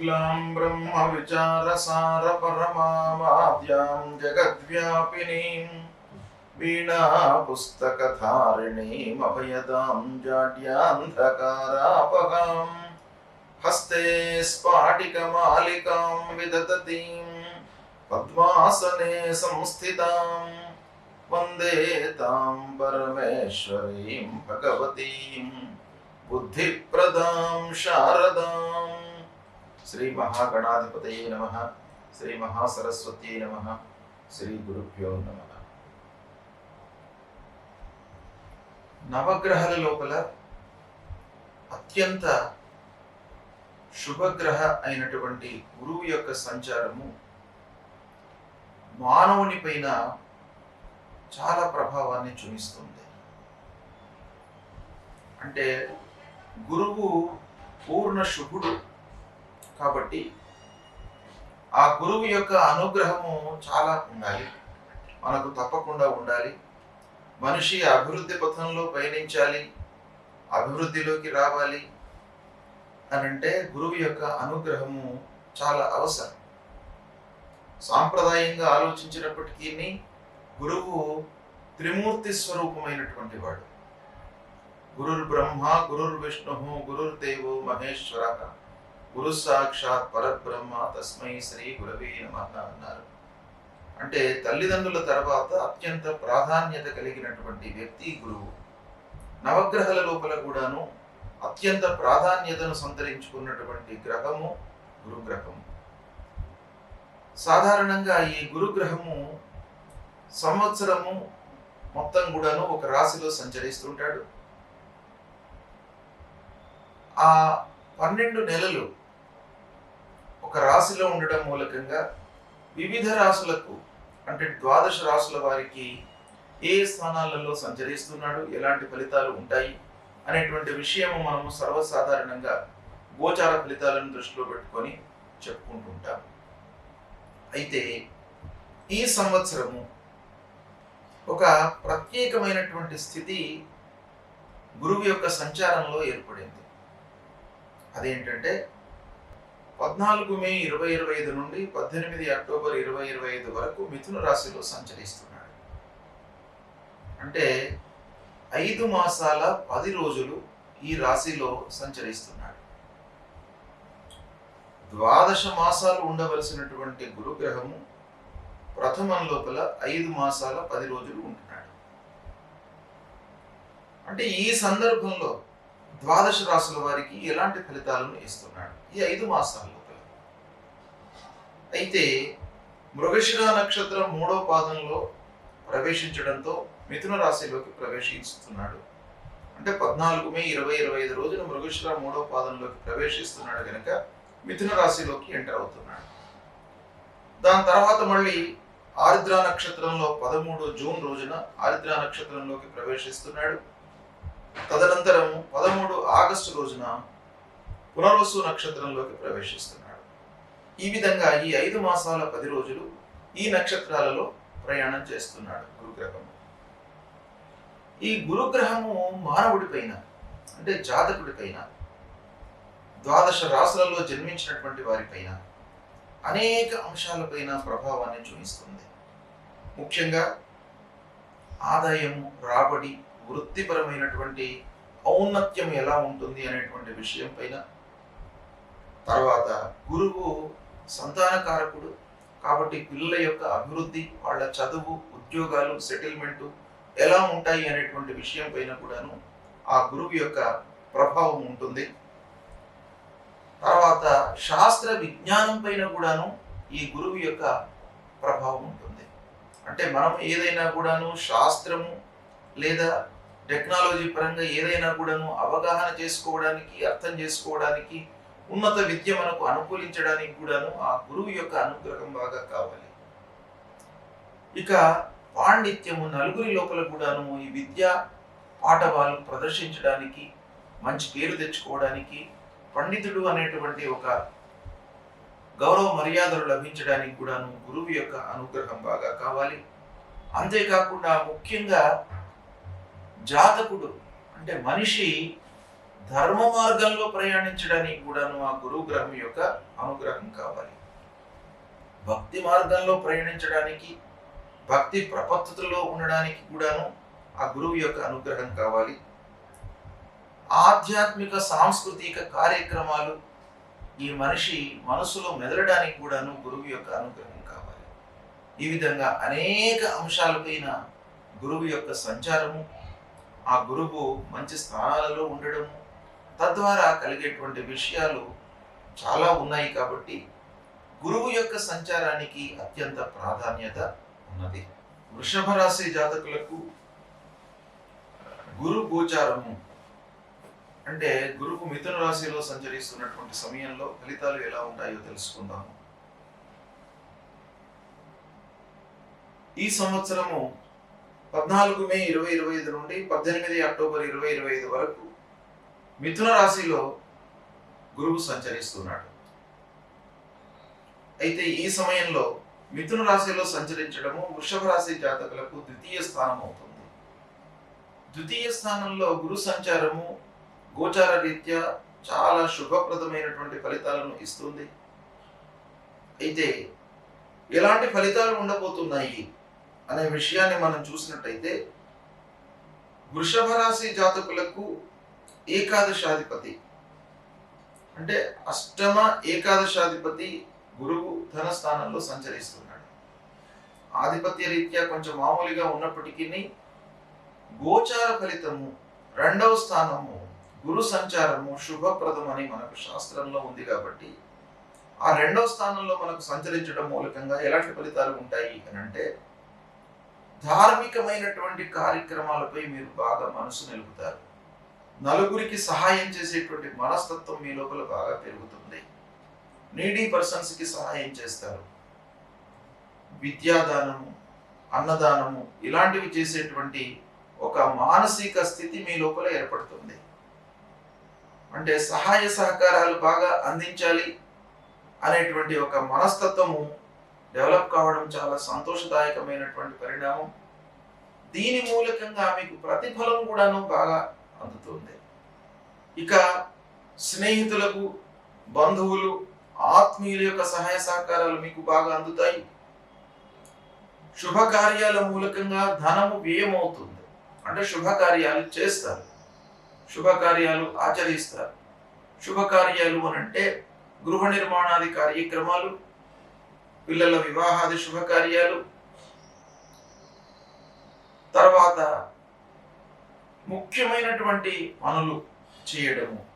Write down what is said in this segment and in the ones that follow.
शुक्लां ब्रह्मविचारसारपरमावाद्यां जगद्व्यापिनीं वीणापुस्तकधारिणीमभयदां जाड्यान्धकारापगां हस्ते स्फाटिकमालिकां विदधतीं पद्मासने संस्थितां वंदे तां परमेश्वरीं भगवतीं बुद्धिप्रदां शारदां శ్రీ మహాగణాధిపతయే నమ. శ్రీ మహాసరస్వతి నమ. శ్రీ గురుభ్యో నమ. నవగ్రహాల లోపల అత్యంత శుభగ్రహ అయినటువంటి గురువు యొక్క సంచారము మానవుని పైన చాలా ప్రభావాన్ని చూపిస్తుంది. అంటే గురువు పూర్ణ శుభుడు కాబట్టి ఆ గురువు యొక్క అనుగ్రహము చాలా ఉండాలి. మనకు తప్పకుండా ఉండాలి. మనిషి అభివృద్ధి పథంలో పయనించాలి. అభివృద్ధిలోకి రావాలి అని అంటే గురువు యొక్క అనుగ్రహము చాలా అవసరం. సాంప్రదాయంగా ఆలోచించినప్పటికీ గురువు త్రిమూర్తి స్వరూపమైనటువంటి వాడు. గురుర్ బ్రహ్మ గురుర్ విష్ణు గురుర్ దేవో మహేశ్వర గురు సాక్షాత్ పరబ్రహ్మ తస్మై శ్రీ గురవే నమ అన్నారు. అంటే తల్లిదండ్రుల తర్వాత అత్యంత ప్రాధాన్యత కలిగినటువంటి వ్యక్తి గురువు. నవగ్రహాల లోపల కూడాను అత్యంత ప్రాధాన్యతను సంతరించుకున్నటువంటి గ్రహము గురుగ్రహము. సాధారణంగా ఈ గురుగ్రహము సంవత్సరము మొత్తం కూడాను ఒక రాశిలో సంచరిస్తుంటాడు. ఆ పన్నెండు నెలలు ఒక రాశిలో ఉండడం మూలకంగా వివిధ రాశులకు అంటే ద్వాదశ రాశుల వారికి ఏ స్థానాలలో సంచరిస్తున్నాడు ఎలాంటి ఫలితాలు ఉంటాయి అనేటువంటి విషయము మనము సర్వసాధారణంగా గోచార ఫలితాలను దృష్టిలో పెట్టుకొని చెప్పుకుంటుంటాం. అయితే ఈ సంవత్సరము ఒక ప్రత్యేకమైనటువంటి స్థితి గురువు యొక్క సంచారంలో ఏర్పడింది. అదేంటంటే పద్నాలుగు మే ఇరవై ఇరవై ఐదు నుండి పద్దెనిమిది అక్టోబర్ ఇరవై ఇరవై ఐదు వరకు మిథున రాశిలో సంచరిస్తున్నాడు. అంటే ఐదు మాసాల పది రోజులు ఈ రాశిలో సంచరిస్తున్నాడు. ద్వాదశ మాసాలు ఉండవలసినటువంటి గురుగ్రహము ప్రథమం లోపల ఐదు మాసాల పది రోజులు ఉంటున్నాడు. అంటే ఈ సందర్భంలో ద్వాదశ రాసుల వారికి ఎలాంటి ఫలితాలను ఇస్తున్నాడు? ఈ ఐదు మాసాల లోపల అయితే మృగశిర నక్షత్రం మూడో పాదంలో ప్రవేశించడంతో మిథున రాశిలోకి ప్రవేశిస్తున్నాడు. అంటే పద్నాలుగు మే ఇరవై ఇరవై ఐదు రోజున మృగశిర మూడో పాదంలోకి ప్రవేశిస్తున్నాడు కనుక మిథున రాశిలోకి ఎంటర్ అవుతున్నాడు. దాని తర్వాత మళ్ళీ ఆరిద్ర నక్షత్రంలో పదమూడు జూన్ రోజున ఆరిద్ర నక్షత్రంలోకి ప్రవేశిస్తున్నాడు. తదనంతరం పదమూడు ఆగస్టు రోజున పునర్వసు నక్షత్రంలోకి ప్రవేశిస్తున్నాడు. ఈ విధంగా ఈ ఐదు మాసాల పది రోజులు ఈ నక్షత్రాలలో ప్రయాణం చేస్తున్నాడు గురుగ్రహము ఈ గురుగ్రహము మానవుడిపైన అంటే జాతకుడిపైన ద్వాదశ రాసులలో జన్మించినటువంటి వారిపైన అనేక అంశాలపైన ప్రభావాన్ని చూపిస్తుంది. ముఖ్యంగా ఆదాయము రాబడి వృత్తిపరమైనటువంటి ఔన్నత్యం ఎలా ఉంటుంది అనేటువంటి విషయం పైన తర్వాత గురువు సంతానకారకుడు కాబట్టి పిల్లల యొక్క అభివృద్ధి వాళ్ళ చదువు ఉద్యోగాలు సెటిల్మెంటు ఎలా ఉంటాయి అనేటువంటి విషయం పైన కూడాను ఆ గురువు యొక్క ప్రభావం ఉంటుంది. తర్వాత శాస్త్ర విజ్ఞానం పైన కూడాను ఈ గురువు యొక్క ప్రభావం ఉంటుంది. అంటే మనం ఏదైనా కూడాను శాస్త్రము లేదా టెక్నాలజీ పరంగా ఏదైనా కూడాను అవగాహన చేసుకోవడానికి అర్థం చేసుకోవడానికి ఉన్నత విద్య మనకు అనుకూలించడానికి కూడాను ఆ గురువు యొక్క అనుగ్రహం బాగా కావాలి. ఇక పాండిత్యము నలుగురి లోపల కూడాను ఈ విద్య పాఠవాలు ప్రదర్శించడానికి మంచి పేరు తెచ్చుకోవడానికి పండితుడు అనేటువంటి ఒక గౌరవ మర్యాదలు లభించడానికి కూడాను గురువు యొక్క అనుగ్రహం బాగా కావాలి. అంతేకాకుండా ముఖ్యంగా జాతకుడు. అంటే మనిషి ధర్మ మార్గంలో ప్రయాణించడానికి కూడాను ఆ గురువు గ్రహం యొక్క అనుగ్రహం కావాలి. భక్తి మార్గంలో ప్రయాణించడానికి భక్తి ప్రపత్తులో ఉండడానికి కూడాను ఆ గురువు యొక్క అనుగ్రహం కావాలి. ఆధ్యాత్మిక సాంస్కృతిక కార్యక్రమాలు ఈ మనిషి మనసులో మెదలడానికి కూడాను గురువు యొక్క అనుగ్రహం కావాలి. ఈ విధంగా అనేక అంశాలపైన గురువు యొక్క సంచారము ఆ గురువు మంచి స్థానాలలో ఉండడం తద్వారా కలిగేటువంటి విషయాలు చాలా ఉన్నాయి కాబట్టి గురువు యొక్క సంచారానికి అత్యంత ప్రాధాన్యత ఉన్నది. వృషభ రాశి జాతకులకు గురు గోచారము అంటే గురువు మిథున రాశిలో సంచరిస్తున్నటువంటి సమయంలో ఫలితాలు ఎలా ఉంటాయో తెలుసుకుందాము. ఈ సంవత్సరము పద్నాలుగు మే ఇరవై ఇరవై ఐదు నుండి పద్దెనిమిది అక్టోబర్ ఇరవై ఇరవై ఐదు వరకు మిథున రాశిలో గురువు సంచరిస్తున్నాడు. అయితే ఈ సమయంలో మిథున రాశిలో సంచరించడము వృషభ రాశి జాతకులకు ద్వితీయ స్థానం అవుతుంది. ద్వితీయ స్థానంలో గురు సంచారము గోచార రీత్యా చాలా శుభప్రదమైనటువంటి ఫలితాలను ఇస్తుంది. అయితే ఎలాంటి ఫలితాలు ఉండబోతున్నాయి? అనే విషయాన్ని మనం చూసినట్టయితే వృషభ రాశి జాతకులకు ఏకాదశాధిపతి. అంటే అష్టమ ఏకాదశాధిపతి గురువు ధన స్థానంలో సంచరిస్తున్నాడు. ఆధిపత్య రీత్యా కొంచెం మామూలుగా ఉన్నప్పటికీ గోచార ఫలితము రెండవ స్థానము గురు సంచారము శుభప్రదం అని మనకు శాస్త్రంలో ఉంది కాబట్టి ఆ రెండవ స్థానంలో మనకు సంచరించడం మూలకంగా ఎలాంటి ఫలితాలు ఉంటాయి అని అంటే ధార్మికమైనటువంటి కార్యక్రమాలపై మీరు బాగా మనసు నిలుపుతారు. నలుగురికి సహాయం చేసేటువంటి మనస్తత్వం మీ లోపల బాగా పెరుగుతుంది. నీడీ పర్సన్స్కి సహాయం చేస్తారు. విద్యాదానము అన్నదానము ఇలాంటివి చేసేటువంటి ఒక మానసిక స్థితి మీ లోపల ఏర్పడుతుంది. అంటే సహాయ సహకారాలు బాగా అందించాలి అనేటువంటి ఒక మనస్తత్వము డెవలప్ కావడం చాలా సంతోషదాయకమైనటువంటి పరిణామం. దీని మూలకంగా మీకు ప్రతిఫలం కూడాను బాగా అందుతుంది. ఇక స్నేహితులకు బంధువులు ఆత్మీయుల యొక్క సహాయ సహకారాలు మీకు బాగా అందుతాయి. శుభకార్యాల మూలకంగా ధనము వ్యయమవుతుంది. అంటే శుభకార్యాలు చేస్తారు. శుభకార్యాలు ఆచరిస్తారు. శుభకార్యాలు అని అంటే గృహ నిర్మాణాది కార్యక్రమాలు పిల్లల వివాహాది శుభకార్యాలు. తర్వాత ముఖ్యమైనటువంటి పనులు చేయడము.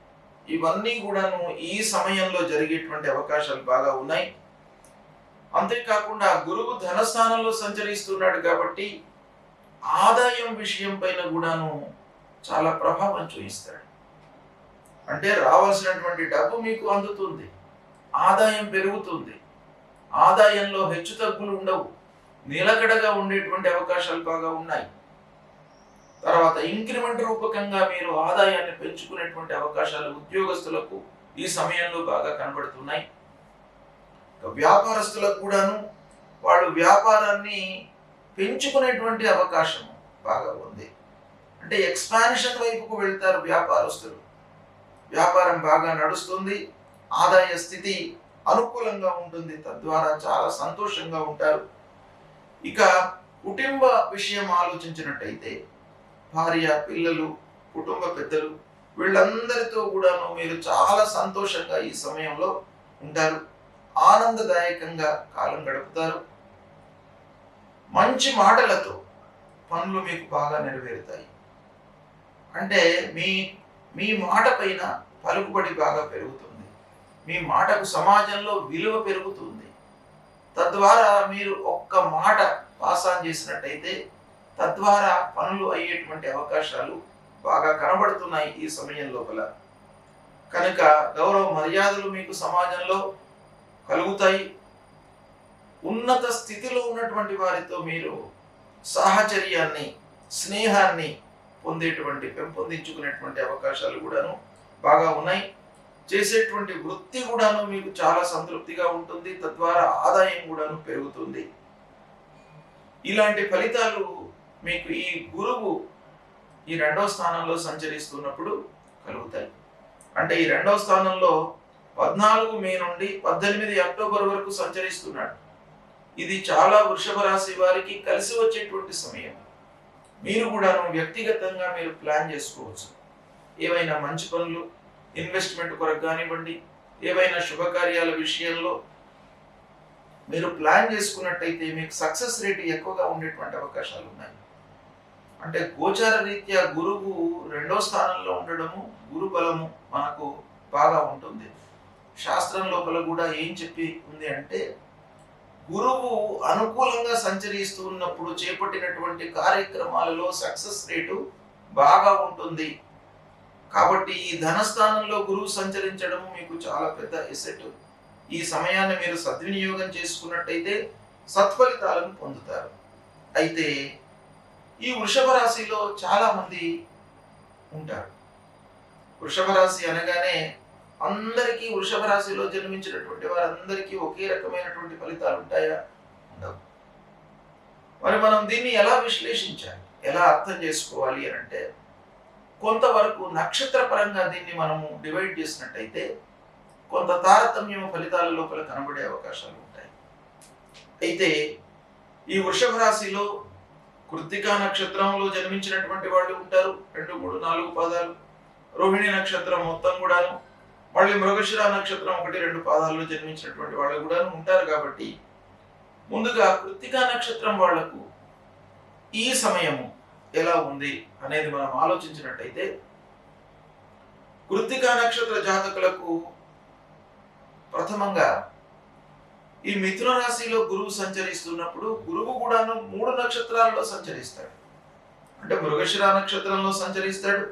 ఇవన్నీ కూడాను ఈ సమయంలో జరిగేటువంటి అవకాశాలు బాగా ఉన్నాయి. అంతేకాకుండా గురువు ధనస్థానంలో సంచరిస్తున్నాడు కాబట్టి ఆదాయం విషయం పైన కూడాను చాలా ప్రభావం చూపిస్తాడు. అంటే రావాల్సినటువంటి డబ్బు మీకు అందుతుంది. ఆదాయం పెరుగుతుంది. ఆదాయంలో హెచ్చు తగ్గులు ఉండవు. నిలకడగా ఉండేటువంటి అవకాశాలు బాగా ఉన్నాయి. తర్వాత ఇంక్రిమెంట్ రూపకంగా మీరు ఆదాయాన్ని పెంచుకునేటువంటి అవకాశాలు ఉద్యోగస్తులకు ఈ సమయంలో బాగా కనబడుతున్నాయి. వ్యాపారస్తులకు కూడాను వాళ్ళు వ్యాపారాన్ని పెంచుకునేటువంటి అవకాశం బాగా ఉంది. అంటే ఎక్స్పాన్షన్ వైపుకు వెళ్తారు వ్యాపారస్తులు. వ్యాపారం బాగా నడుస్తుంది. ఆదాయ స్థితి అనుకూలంగా ఉంటుంది. తద్వారా చాలా సంతోషంగా ఉంటారు. ఇక కుటుంబ విషయం ఆలోచించినట్టయితే భార్య పిల్లలు కుటుంబ పెద్దలు వీళ్ళందరితో కూడాను మీరు చాలా సంతోషంగా ఈ సమయంలో ఉంటారు. ఆనందదాయకంగా కాలం గడుపుతారు. మంచి మాటలతో పనులు మీకు బాగా నెరవేరుతాయి. అంటే మీ మీ మాట పైన పలుకుబడి బాగా పెరుగుతుంది. మీ మాటకు సమాజంలో విలువ పెరుగుతుంది. తద్వారా మీరు ఒక్క మాట పాస్ ఆన్ చేసినట్టయితే తద్వారా పనులు అయ్యేటువంటి అవకాశాలు బాగా కనబడుతున్నాయి ఈ సమయం లోపల. కనుక గౌరవ మర్యాదలు మీకు సమాజంలో కలుగుతాయి. ఉన్నత స్థితిలో ఉన్నటువంటి వారితో మీరు సాహచర్యాన్ని స్నేహాన్ని పొందేటువంటి పెంపొందించుకునేటువంటి అవకాశాలు కూడాను బాగా ఉన్నాయి. చేసేటువంటి వృత్తి కూడాను మీకు చాలా సంతృప్తిగా ఉంటుంది తద్వారా ఆదాయం కూడాను పెరుగుతుంది. ఇలాంటి ఫలితాలు మీకు ఈ గురువు ఈ రెండవ స్థానంలో సంచరిస్తున్నప్పుడు కలుగుతాయి. అంటే ఈ రెండవ స్థానంలో పద్నాలుగు మే నుండి పద్దెనిమిది అక్టోబర్ వరకు సంచరిస్తున్నాడు. ఇది చాలా వృషభ రాశి వారికి కలిసి వచ్చేటువంటి సమయం. మీరు కూడాను వ్యక్తిగతంగా మీరు ప్లాన్ చేసుకోవచ్చు. ఏవైనా మంచి పనులు ఇన్వెస్ట్మెంట్ కొరకు కానివ్వండి ఏవైనా శుభకార్యాల విషయంలో మీరు ప్లాన్ చేసుకున్నట్టయితే మీకు సక్సెస్ రేట్ ఎక్కువగా ఉండేటువంటి అవకాశాలు ఉన్నాయి. అంటే గోచార రీత్యా గురువు రెండో స్థానంలో ఉండడము గురు బలము మనకు బాగా ఉంటుంది. శాస్త్రం లోపల కూడా ఏం చెప్పి ఉంది అంటే గురువు అనుకూలంగా సంచరిస్తూ ఉన్నప్పుడు చేపట్టినటువంటి కార్యక్రమాలలో సక్సెస్ రేటు బాగా ఉంటుంది. కాబట్టి ఈ ధనస్థానంలో గురువు సంచరించడము మీకు చాలా పెద్ద ఎసెట్ ఈ సమయాన్ని మీరు సద్వినియోగం చేసుకున్నట్టయితే సత్ఫలితాలను పొందుతారు. అయితే ఈ వృషభ రాశిలో చాలా మంది ఉంటారు. వృషభ రాశి అనగానే అందరికీ వృషభ రాశిలో జన్మించినటువంటి వారందరికీ ఒకే రకమైనటువంటి ఫలితాలు ఉంటాయా? ఉండవు. మరి మనం దీన్ని ఎలా విశ్లేషించాలి? ఎలా అర్థం చేసుకోవాలి అని అంటే కొంతవరకు నక్షత్ర పరంగా దీన్ని మనము డివైడ్ చేసినట్టయితే కొంత తారతమ్యం ఫలితాల లోపల కనబడే అవకాశాలు ఉంటాయి. అయితే ఈ వృషభ రాశిలో కృత్తికా నక్షత్రంలో జన్మించినటువంటి వాళ్ళు ఉంటారు. రెండు మూడు నాలుగు పాదాలు. రోహిణి నక్షత్రం మొత్తం కూడాను. మళ్ళీ మృగశిర నక్షత్రం ఒకటి రెండు పాదాల్లో జన్మించినటువంటి వాళ్ళు కూడాను ఉంటారు కాబట్టి ముందుగా కృత్తికా నక్షత్రం వాళ్ళకు ఈ సమయము ఎలా ఉంది అనేది మనం ఆలోచించినట్టయితే కృత్తికా నక్షత్ర జాతకులకు ప్రథమంగా ఈ మిథున రాశిలో గురువు సంచరిస్తున్నప్పుడు గురువు కూడాను మూడు నక్షత్రాల్లో సంచరిస్తాడు. అంటే మృగశిర నక్షత్రంలో సంచరిస్తాడు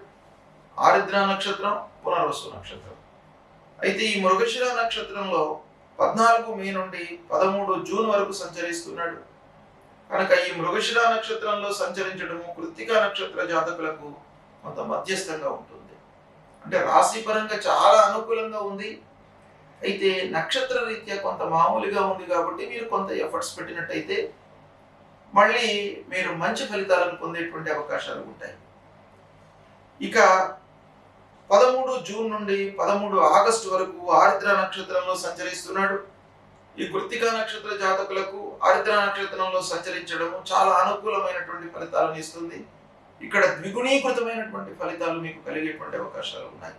ఆరిద్ర నక్షత్రం పునర్వసు నక్షత్రం. అయితే ఈ మృగశిర నక్షత్రంలో పద్నాలుగు మే నుండి పదమూడు జూన్ వరకు సంచరిస్తున్నాడు. కనుక ఈ మృగశిర నక్షత్రంలో సంచరించడము కృత్తికా నక్షత్ర జాతకులకు కొంత మధ్యస్థంగా ఉంటుంది. అంటే రాశి పరంగా చాలా అనుకూలంగా ఉంది. అయితే నక్షత్ర రీత్యా కొంత మామూలుగా ఉంది కాబట్టి మీరు కొంత ఎఫర్ట్స్ పెట్టినట్టయితే మళ్ళీ మీరు మంచి ఫలితాలను పొందేటువంటి అవకాశాలు ఉంటాయి. ఇక పదమూడు జూన్ నుండి పదమూడు ఆగస్టు వరకు ఆరిద్ర నక్షత్రంలో సంచరిస్తున్నాడు. ఈ కృత్తికా నక్షత్ర జాతకులకు ఆరిద్ర నక్షత్రంలో సంచరించడము చాలా అనుకూలమైనటువంటి ఫలితాలను ఇస్తుంది. ఇక్కడ ద్విగుణీకృతమైనటువంటి ఫలితాలు మీకు కలిగేటువంటి అవకాశాలు ఉన్నాయి.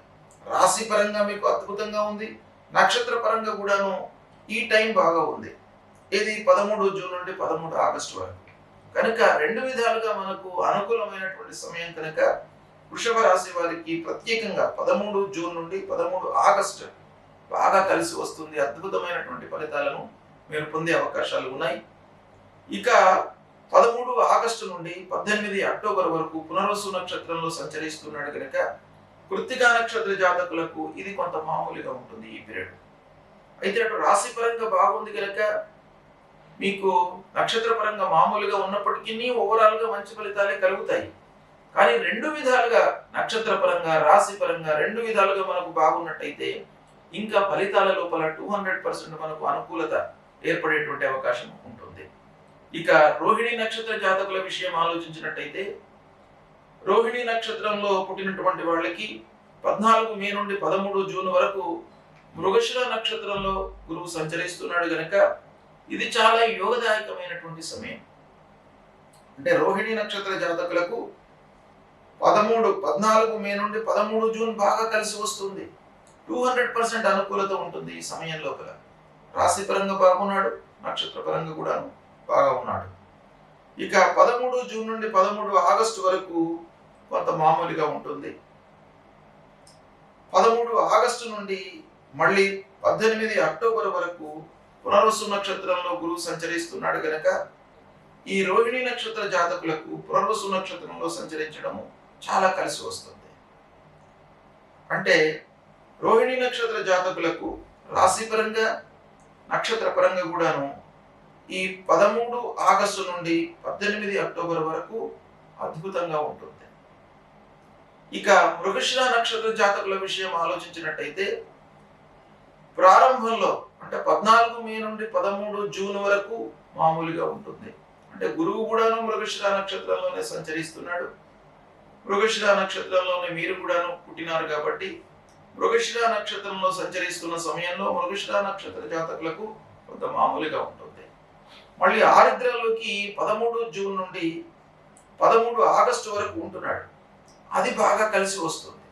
రాశి పరంగా మీకు అద్భుతంగా ఉంది. నక్షత్ర పరంగా కూడాను ఈ టైం బాగా ఉంది. ఇది పదమూడు జూన్ నుండి పదమూడు ఆగస్టు వరకు. కనుక రెండు విధాలుగా మనకు అనుకూలమైనటువంటి సమయం కనుక వృషభ రాశి వారికి ప్రత్యేకంగా పదమూడు జూన్ నుండి పదమూడు ఆగస్టు బాగా కలిసి వస్తుంది అద్భుతమైనటువంటి ఫలితాలను మీరు పొందే అవకాశాలు ఉన్నాయి. ఇక పదమూడు ఆగస్టు నుండి పద్దెనిమిది అక్టోబర్ వరకు పునర్వసు నక్షత్రంలో సంచరిస్తున్నాడు కనుక కృత్తికా నక్షత్ర జాతకులకు ఇది కొంత మామూలుగా ఉంటుంది ఈ పీరియడ్ అయితే అటు రాశి పరంగా బాగుంది కనుక మీకు నక్షత్ర పరంగా మామూలుగా ఉన్నప్పటికీ ఓవరాల్గా మంచి ఫలితాలే కలుగుతాయి. కానీ రెండు విధాలుగా నక్షత్ర పరంగా రాశి పరంగా రెండు విధాలుగా మనకు బాగున్నట్టయితే ఇంకా ఫలితాల లోపల టూ హండ్రెడ్ పర్సెంట్ మనకు అనుకూలత ఏర్పడేటువంటి అవకాశం ఉంటుంది. ఇక రోహిణి నక్షత్ర జాతకుల విషయం ఆలోచించినట్టయితే రోహిణి నక్షత్రంలో పుట్టినటువంటి వాళ్ళకి పద్నాలుగు మే నుండి పదమూడు జూన్ వరకు మృగశిర నక్షత్రంలో గురువు సంచరిస్తున్నాడు గనక ఇది చాలా యోగదాయకమైనటువంటి సమయం. అంటే రోహిణి నక్షత్ర జాతకులకు పదమూడు పద్నాలుగు మే నుండి పదమూడు జూన్ బాగా కలిసి వస్తుంది. టూ హండ్రెడ్ పర్సెంట్ అనుకూలత ఉంటుంది ఈ సమయం లోపల. రాశి పరంగా బాగున్నాడు నక్షత్ర పరంగా కూడా బాగా ఉన్నాడు. ఇక పదమూడు జూన్ నుండి పదమూడు ఆగస్టు వరకు కొంత మామూలుగా ఉంటుంది. పదమూడు ఆగస్టు నుండి మళ్ళీ పద్దెనిమిది అక్టోబర్ వరకు పునర్వసు నక్షత్రంలో గురువు సంచరిస్తున్నాడు గనక ఈ రోహిణి నక్షత్ర జాతకులకు పునర్వసు నక్షత్రంలో సంచరించడము చాలా కలిసి వస్తుంది. అంటే రోహిణి నక్షత్ర జాతకులకు రాశిపరంగా నక్షత్రపరంగా నక్షత్ర పరంగా కూడాను ఈ పదమూడు ఆగస్టు నుండి పద్దెనిమిది అక్టోబర్ వరకు అద్భుతంగా ఉంటుంది. ఇక మృగశిర నక్షత్ర జాతకుల విషయం ఆలోచించినట్టయితే ప్రారంభంలో అంటే పద్నాలుగు మే నుండి పదమూడు జూన్ వరకు మామూలుగా ఉంటుంది. అంటే గురువు కూడాను మృగశిర నక్షత్రంలోనే సంచరిస్తున్నాడు. మృగశిర నక్షత్రంలోనే మీరు కూడాను పుట్టినారు కాబట్టి మృగశిర నక్షత్రంలో సంచరిస్తున్న సమయంలో మృగశిర నక్షత్ర జాతకులకు కొంత మామూలుగా ఉంటుంది. మళ్ళీ ఆరిద్రలోకి పదమూడు జూన్ నుండి పదమూడు ఆగస్టు వరకు ఉంటున్నాడు. అది బాగా కలిసి వస్తుంది.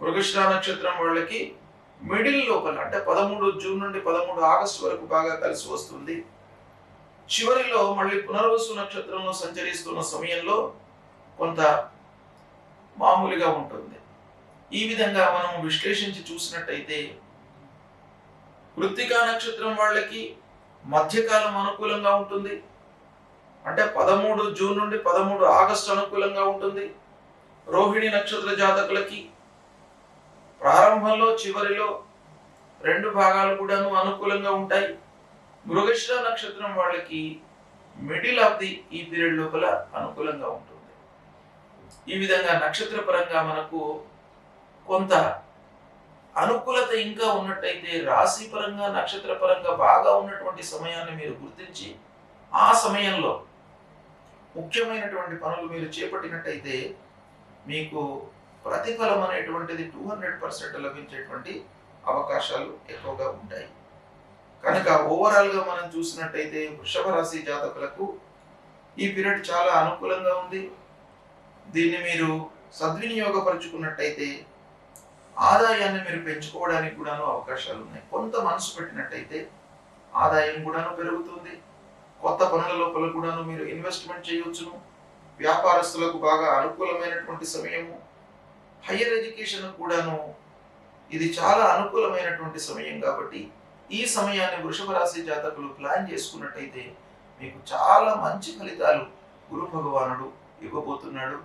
మృగశిర నక్షత్రం వాళ్ళకి మిడిల్ లోపల అంటే పదమూడు జూన్ నుండి పదమూడు ఆగస్టు వరకు బాగా కలిసి వస్తుంది. చివరిలో మళ్ళీ పునర్వసు నక్షత్రంలో సంచరిస్తున్న సమయంలో కొంత మామూలుగా ఉంటుంది. ఈ విధంగా మనం విశ్లేషించి చూసినట్టయితే వృత్తికా నక్షత్రం వాళ్ళకి మధ్యకాలం అనుకూలంగా ఉంటుంది. అంటే పదమూడు జూన్ నుండి పదమూడు ఆగస్టు అనుకూలంగా ఉంటుంది. రోహిణి నక్షత్ర జాతకులకి ప్రారంభంలో చివరిలో రెండు భాగాలు కూడాను అనుకూలంగా ఉంటాయి. మృగశిర నక్షత్రం వాళ్ళకి మిడిల్ ఆఫ్ ది ఈ పీరియడ్ లోపల అనుకూలంగా ఉంటుంది. ఈ విధంగా నక్షత్ర పరంగా మనకు కొంత అనుకూలత ఇంకా ఉన్నట్టయితే రాశి పరంగా నక్షత్ర పరంగా బాగా ఉన్నటువంటి సమయాన్ని మీరు గుర్తించి ఆ సమయంలో ముఖ్యమైనటువంటి పనులు మీరు చేపట్టినట్టయితే మీకు ప్రతిఫలం అనేటువంటిది టూ హండ్రెడ్ పర్సెంట్ లభించేటువంటి అవకాశాలు ఎక్కువగా ఉంటాయి. కనుక ఓవరాల్గా మనం చూసినట్టయితే వృషభ రాశి జాతకులకు ఈ పీరియడ్ చాలా అనుకూలంగా ఉంది. దీన్ని మీరు సద్వినియోగపరుచుకున్నట్టయితే ఆదాయాన్ని మీరు పెంచుకోవడానికి కూడాను అవకాశాలు ఉన్నాయి. కొంత మనసు పెట్టినట్టయితే ఆదాయం కూడాను పెరుగుతుంది. కొత్త పనుల లోపల కూడాను మీరు ఇన్వెస్ట్మెంట్ చేయవచ్చును వ్యాపారస్తులకు బాగా అనుకూలమైనటువంటి సమయము. హయ్యర్ ఎడ్యుకేషన్ కూడాను ఇది చాలా అనుకూలమైనటువంటి సమయం కాబట్టి ఈ సమయాన్ని వృషభ రాశి జాతకులు ప్లాన్ చేసుకున్నట్టయితే మీకు చాలా మంచి ఫలితాలు గురు భగవానుడు ఇవ్వబోతున్నాడు.